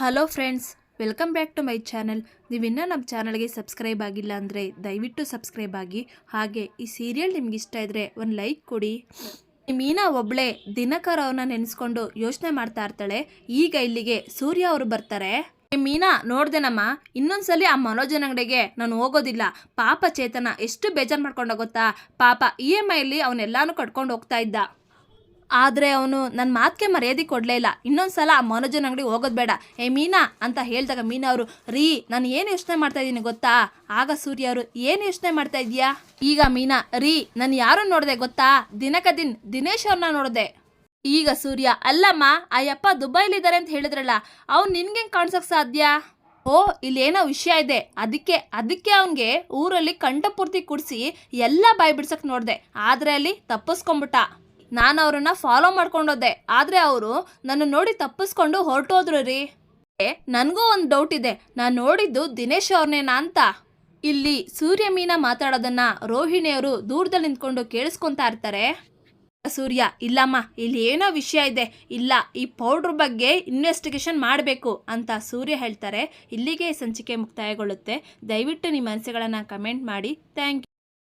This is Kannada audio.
Hello friends welcome back to my channel ನೀವಿನ್ನೂ ನಮ್ಮ ಚಾನಲ್ಗೆ ಸಬ್ಸ್ಕ್ರೈಬ್ ಆಗಿಲ್ಲ ಅಂದರೆ ದಯವಿಟ್ಟು ಸಬ್ಸ್ಕ್ರೈಬ್ ಆಗಿ. ಹಾಗೆ ಈ ಸೀರಿಯಲ್ ನಿಮ್ಗೆ ಇಷ್ಟ ಇದ್ದರೆ ಒಂದು ಲೈಕ್ ಕೊಡಿ. ಮೀನಾ ಒಬ್ಳೆ ದಿನಕರ್ ಅವ್ರನ್ನ ನೆನೆಸ್ಕೊಂಡು ಯೋಚನೆ ಮಾಡ್ತಾ ಇರ್ತಾಳೆ. ಈಗ ಇಲ್ಲಿಗೆ ಸೂರ್ಯ ಅವರು ಬರ್ತಾರೆ. ಮೀನಾ ನೋಡ್ದೆನಮ್ಮ ಇನ್ನೊಂದ್ಸಲಿ ಆ ಮನೋಜನ ಅಂಗಡಿಗೆ ನಾನು ಹೋಗೋದಿಲ್ಲ. ಪಾಪ ಚೇತನ, ಎಷ್ಟು ಬೇಜಾರು ಮಾಡ್ಕೊಂಡೋಗುತ್ತಾ ಪಾಪ ಇ ಎಂ ಐಲಿ ಅವನ್ನೆಲ್ಲಾನು ಕಟ್ಕೊಂಡು ಹೋಗ್ತಾ ಇದ್ದ. ಆದರೆ ಅವನು ನನ್ನ ಮಾತಿಗೆ ಮರ್ಯಾದೆ ಕೊಡಲೇ ಇಲ್ಲ. ಇನ್ನೊಂದ್ಸಲ ಆ ಮನೋಜನ ಅಂಗಡಿ ಹೋಗೋದು ಬೇಡ. ಏ, ಮೀನಾ ಅಂತ ಹೇಳಿದಾಗ ಮೀನಾ ಅವರು, ರೀ, ನಾನು ಏನು ಯೋಚನೆ ಮಾಡ್ತಾ ಇದ್ದೀನಿ ಗೊತ್ತಾ? ಆಗ ಸೂರ್ಯ ಅವರು, ಏನು ಯೋಚನೆ ಮಾಡ್ತಾ ಇದೀಯಾ? ಈಗ ಮೀನಾ, ರೀ, ನಾನು ಯಾರು ನೋಡಿದೆ ಗೊತ್ತಾ? ದಿನಕ ದಿನ್ ದಿನೇಶ್ ಅವ್ರನ್ನ ನೋಡಿದೆ. ಈಗ ಸೂರ್ಯ, ಅಲ್ಲಮ್ಮ ಆ ಯಪ್ಪ ದುಬೈಲಿದ್ದಾರೆ ಅಂತ ಹೇಳಿದ್ರಲ್ಲ, ಅವ್ನು ನಿನ್ಗೆ ಕಾಣಿಸೋಕೆ ಸಾಧ್ಯ? ಓ, ಇಲ್ಲೇನೋ ವಿಷಯ ಇದೆ. ಅದಕ್ಕೆ ಅದಕ್ಕೆ ಅವನಿಗೆ ಊರಲ್ಲಿ ಕಂಠಪೂರ್ತಿ ಕುಡಿಸಿ ಎಲ್ಲ ಬಾಯಿ ಬಿಡ್ಸಕ್ ನೋಡಿದೆ. ಆದರೆ ಅಲ್ಲಿ ತಪ್ಪಿಸ್ಕೊಂಬಿಟ್ಟ. ನಾನು ಅವ್ರನ್ನ ಫಾಲೋ ಮಾಡ್ಕೊಂಡೋದೆ. ಆದರೆ ಅವರು ನನ್ನ ನೋಡಿ ತಪ್ಪಿಸ್ಕೊಂಡು ಹೊರಟೋದ್ರು ರೀ. ನನಗೂ ಒಂದು ಡೌಟ್ ಇದೆ. ನಾನು ನೋಡಿದ್ದು ದಿನೇಶ್ ಅವ್ರನ್ನೇನಾ ಅಂತ. ಇಲ್ಲಿ ಸೂರ್ಯ ಮೀನ ಮಾತಾಡೋದನ್ನ ರೋಹಿಣಿಯವರು ದೂರದಲ್ಲಿ ನಿಂತ್ಕೊಂಡು ಕೇಳಿಸ್ಕೊಂತಾ ಇರ್ತಾರೆ. ಸೂರ್ಯ, ಇಲ್ಲಮ್ಮ, ಇಲ್ಲಿ ಏನೋ ವಿಷಯ ಇದೆ. ಇಲ್ಲ, ಈ ಪೌಡ್ರ್ ಬಗ್ಗೆ ಇನ್ವೆಸ್ಟಿಗೇಷನ್ ಮಾಡಬೇಕು ಅಂತ ಸೂರ್ಯ ಹೇಳ್ತಾರೆ. ಇಲ್ಲಿಗೆ ಸಂಚಿಕೆ ಮುಕ್ತಾಯಗೊಳ್ಳುತ್ತೆ. ದಯವಿಟ್ಟು ನಿಮ್ಮ ಅನಿಸಿಕೆಗಳನ್ನು ಕಮೆಂಟ್ ಮಾಡಿ. Thank you